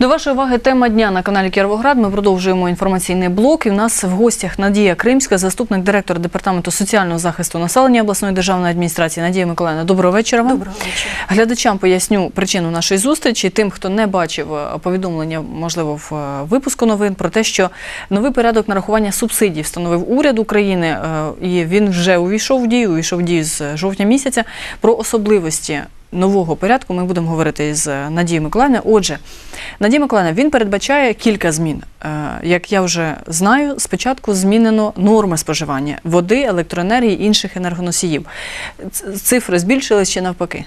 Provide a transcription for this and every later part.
До вашої уваги тема дня на каналі Кіровоград. Ми продовжуємо інформаційний блок. І в нас в гостях Надія Кримська, заступник директора департаменту соціального захисту населення обласної державної адміністрації. Надія Миколаївна, доброго вечора. Вам. Доброго вечора. Глядачам поясню причину нашої зустрічі. Тим, хто не бачив е, повідомлення, можливо, в е, випуску новин про те, що новий порядок нарахування субсидій встановив уряд України, е, і він вже увійшов в дію. Увійшов в дію з жовтня місяця. Про особливості нового порядку ми будемо говорити з Надією Миколаївною. Отже, Надія Миколаївна, він передбачає кілька змін. Е, Як я вже знаю, спочатку змінено норми споживання води, електроенергії інших енергоносіїв. Цифри збільшились чи навпаки?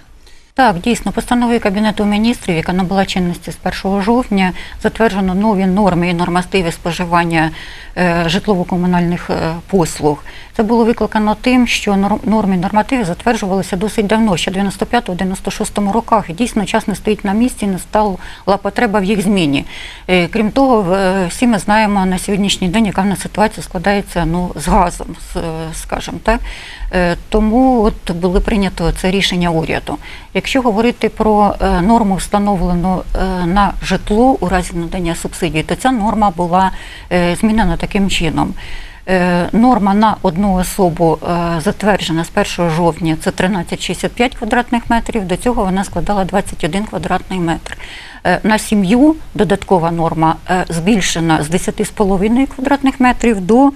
Так, дійсно, постановою Кабінету міністрів, яка набула чинності з 1 жовтня, затверджено нові норми і нормативи споживання е, житлово-комунальних е, послуг. Це було викликано тим, що норми і нормативи затверджувалися досить давно, ще в 95-96 роках. І дійсно час не стоїть на місці, не стала потреба в їх зміні. Е, Крім того, всі ми знаємо на сьогоднішній день, яка в нас ситуація складається ну, з газом, скажімо так. Тому от було прийнято це рішення уряду. Якщо говорити про е, норму, встановлену е, на житло у разі надання субсидій, то ця норма була е, змінена таким чином. Норма на одну особу затверджена з 1 жовтня це 13,65 квадратних метрів. До цього вона складала 21 квадратний метр. На сім'ю додаткова норма збільшена з 10,5 квадратних метрів до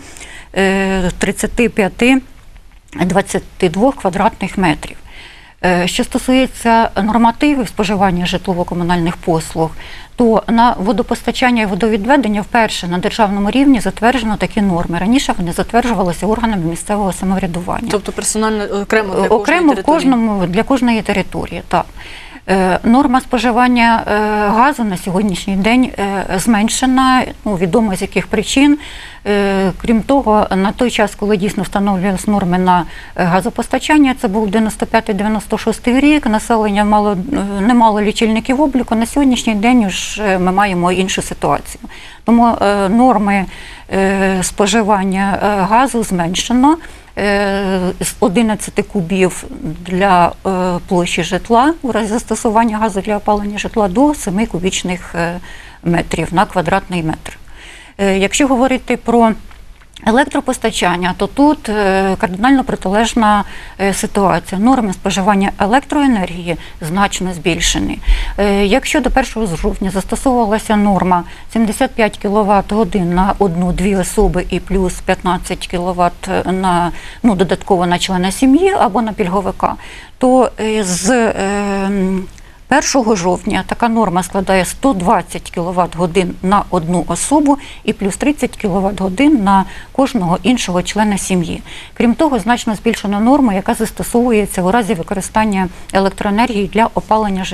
е, 35 22 квадратних метрів. Е, Що стосується нормативів споживання житлово-комунальних послуг, то на водопостачання і водовідведення вперше на державному рівні затверджено такі норми. Раніше вони затверджувалися органами місцевого самоврядування. Тобто персонально окремо для Окремо кожної в території? кожному для кожної території. Так. Е, Норма споживання е, газу на сьогоднішній день е, зменшена, ну, відомо з яких причин. Крім того, на той час, коли дійсно встановлювалися норми на газопостачання, це був 95-96 рік, населення мало, не мало лічильників обліку. На сьогоднішній день ж е, ми маємо іншу ситуацію. Тому норми споживання газу зменшено з 11 кубів для е, площі житла у разі застосування газу для опалення житла до 7 кубічних е, метрів на квадратний метр. Е, Якщо говорити про електропостачання, то тут е, кардинально протилежна е, ситуація. Норми споживання електроенергії значно збільшені. Е, Якщо до 1 жовтня застосовувалася норма 75 кВт годин на одну-дві особи і плюс 15 кВт на ну, додатково на члена сім'ї або на пільговика, то з 1 жовтня така норма складає 120 кВт годин на одну особу і плюс 30 кВт годин на кожного іншого члена сім'ї. Крім того, значно збільшена норма, яка застосовується у разі використання електроенергії для опалення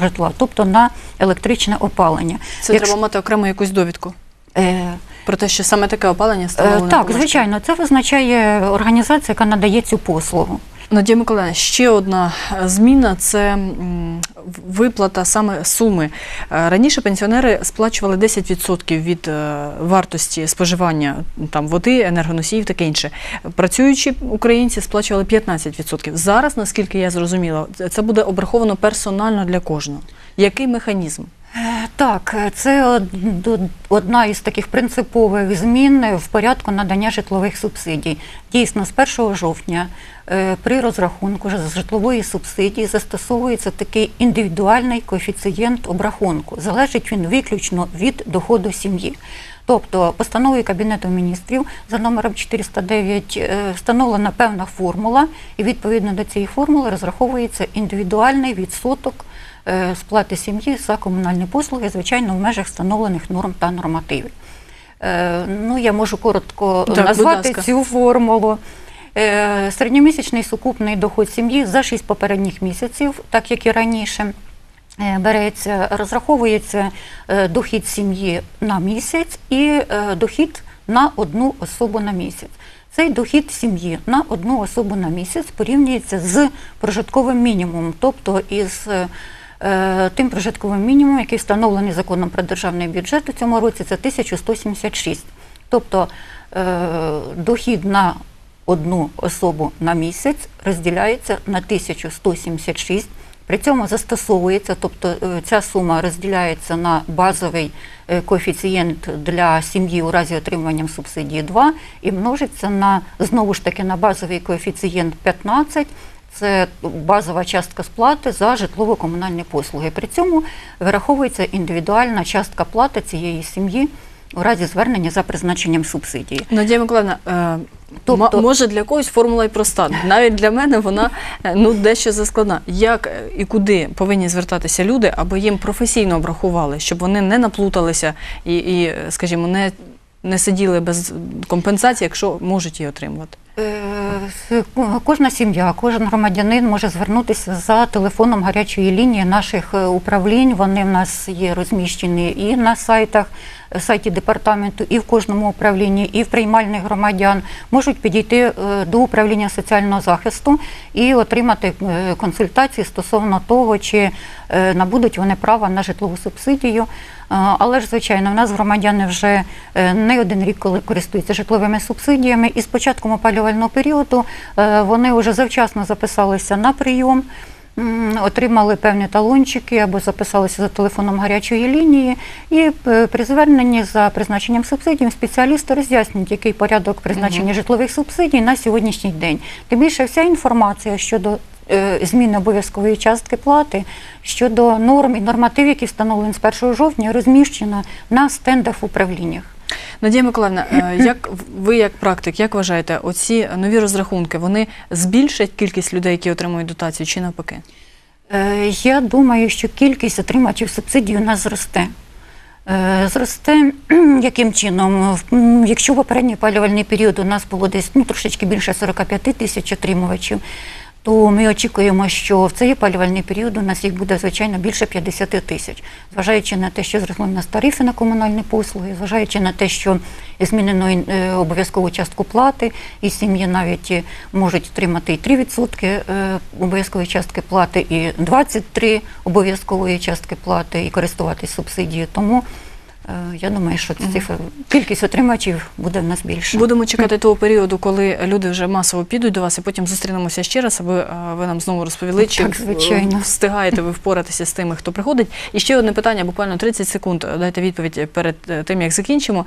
житла, тобто на електричне опалення. Це Якщо- треба мати окрему якусь довідку Е, про те, що саме таке опалення е, встановлено. так, звичайно, це визначає організація, яка надає цю послугу. Надія Миколаївна, ще одна е, зміна це виплата саме суми. Е, Раніше пенсіонери сплачували 10% від е, вартості споживання там води, енергоносіїв, таке інше. Працюючі українці сплачували 15%. Зараз, наскільки я зрозуміла, це- це буде обраховано персонально для кожного. Який механізм? Так, це од- од- одна із таких принципових змін в порядку надання житлових субсидій. Дійсно, з 1 жовтня е, при розрахунку житлової субсидії застосовується такий індивідуальний коефіцієнт обрахунку. Залежить він виключно від доходу сім'ї. Тобто постановою Кабінету міністрів за номером 409 е, встановлена певна формула, і відповідно до цієї формули розраховується індивідуальний відсоток сплати сім'ї за комунальні послуги, звичайно, в межах встановлених норм та нормативів. Е, Ну, я можу коротко Так, назвати цю формулу. Е, Середньомісячний сукупний доход сім'ї за 6 попередніх місяців, так як і раніше. е, Береться, розраховується е, дохід сім'ї на місяць і е, дохід на одну особу на місяць. Цей дохід сім'ї на одну особу на місяць порівнюється з прожитковим мінімумом, тобто із е, тим прожитковим мінімумом, який встановлений законом про державний бюджет у цьому році, це 1176. Тобто е, дохід на одну особу на місяць розділяється на 1176 При цьому застосовується, тобто е, ця сума розділяється на базовий е, коефіцієнт для сім'ї у разі отримання субсидії 2 і множиться на знову ж таки на базовий коефіцієнт 15. Це базова частка сплати за житлово-комунальні послуги. При цьому вираховується індивідуальна частка плати цієї сім'ї у разі звернення за призначенням субсидії. Надія Миколаївна, е, Тобто- може для когось формула і проста. Навіть для мене вона е, ну дещо заскладна. Як е, і куди повинні звертатися люди, аби їм професійно обрахували, щоб вони не наплуталися і, і скажімо, не, не сиділи без компенсації, якщо можуть її отримувати. Е, Кожна сім'я, кожен громадянин може звернутися за телефоном гарячої лінії наших е, управлінь. Вони в нас є розміщені і на сайтах, е, сайті департаменту, і в кожному управлінні, і в приймальних громадян. Можуть підійти до управління соціального захисту і отримати консультації стосовно того, чи набудуть вони права на житлову субсидію. Е, Але ж, звичайно, в нас громадяни вже е, не один рік коли користуються житловими субсидіями, і з початком опалювального періоду е, вони вже завчасно записалися на прийом. Отримали певні талончики або записалися за телефоном гарячої лінії, і е, при зверненні за призначенням субсидій спеціалісти роз'яснюють, який порядок призначення житлових субсидій на сьогоднішній день. Тим більше вся інформація щодо е, зміни обов'язкової частки плати щодо норм і нормативів, які встановлені з 1 жовтня, розміщена на стендах в управліннях. Надія Миколаївна, е, як ви як практик, як вважаєте, оці нові розрахунки вони збільшать кількість людей, які отримують дотацію, чи навпаки? Е, Я думаю, що кількість отримачів субсидій у нас зросте. Е, Зросте яким чином? Якщо в попередній опалювальний період у нас було десь ну, трошечки більше 45 тисяч отримувачів, то ми очікуємо, що в цей опалювальний період у нас їх буде, звичайно, більше 50 тисяч. Зважаючи на те, що зросли в нас тарифи на комунальні послуги, зважаючи на те, що змінено е, обов'язкову частку плати, і сім'ї навіть е, можуть отримати і 3% е, обов'язкової частки плати, і 23 обов'язкової частки плати, і користуватись субсидією. Тому я думаю, що цифра, кількість отримачів буде в нас більше. Будемо чекати того періоду, коли люди вже масово підуть до вас, і потім зустрінемося ще раз, аби е, ви нам знову розповіли, чи Так, звичайно. встигаєте ви впоратися з тими, хто приходить. І ще одне питання, буквально 30 секунд. Дайте відповідь перед е, тим, як закінчимо.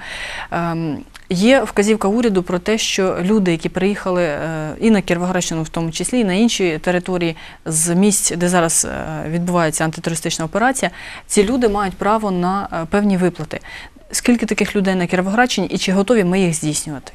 Ем, Є вказівка уряду про те, що люди, які приїхали е, і на Кіровоградщину, в тому числі, і на інші території з місць, де зараз е, відбувається антитерористична операція, ці люди мають право на е, певні виплати. Скільки таких людей на Кіровоградщині і чи готові ми їх здійснювати?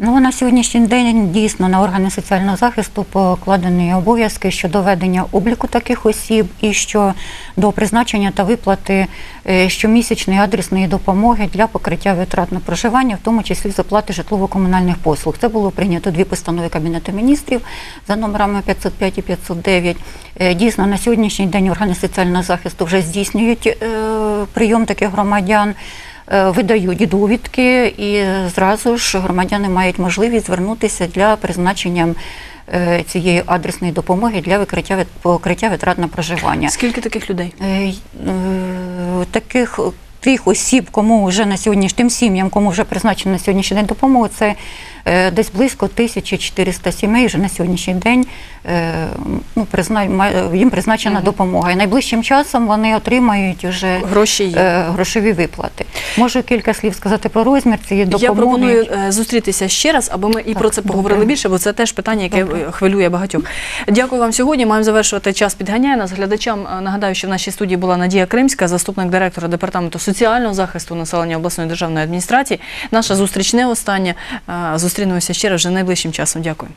Ну, на сьогоднішній день дійсно на органи соціального захисту покладені обов'язки щодо ведення обліку таких осіб і що до призначення та виплати е, щомісячної адресної допомоги для покриття витрат на проживання, в тому числі з оплати житлово-комунальних послуг. Це було прийнято дві постанови Кабінету міністрів за номерами 505 і 509. Е, Дійсно, на сьогоднішній день органи соціального захисту вже здійснюють е, прийом таких громадян видають довідки, і зразу ж громадяни мають можливість звернутися для призначення е, цієї адресної допомоги для викриття покриття витрат на проживання. Скільки таких людей? Е, е, Таких тих осіб, кому вже на сьогоднішнім тим сім'ям, кому вже призначено на сьогоднішній день допомогу, це е, десь близько 1400 сімей вже на сьогоднішній день е, ну, їм призначена Мгм. допомога. І найближчим часом вони отримають вже Гроші е, грошові виплати. Можу кілька слів сказати про розмір цієї допомоги. Я пропоную е, зустрітися ще раз, аби ми і Так, про це поговорили добре. більше, бо це теж питання, яке Добре. е, хвилює багатьох. Дякую вам сьогодні. Маємо завершувати час підганяє нас. Глядачам е, нагадаю, що в нашій студії була Надія Кримська, заступник директора департаменту соціального захисту населення обласної державної адміністрації. Наша зустріч не остання. Е, Зустрінемося ще раз вже найближчим часом. Дякую.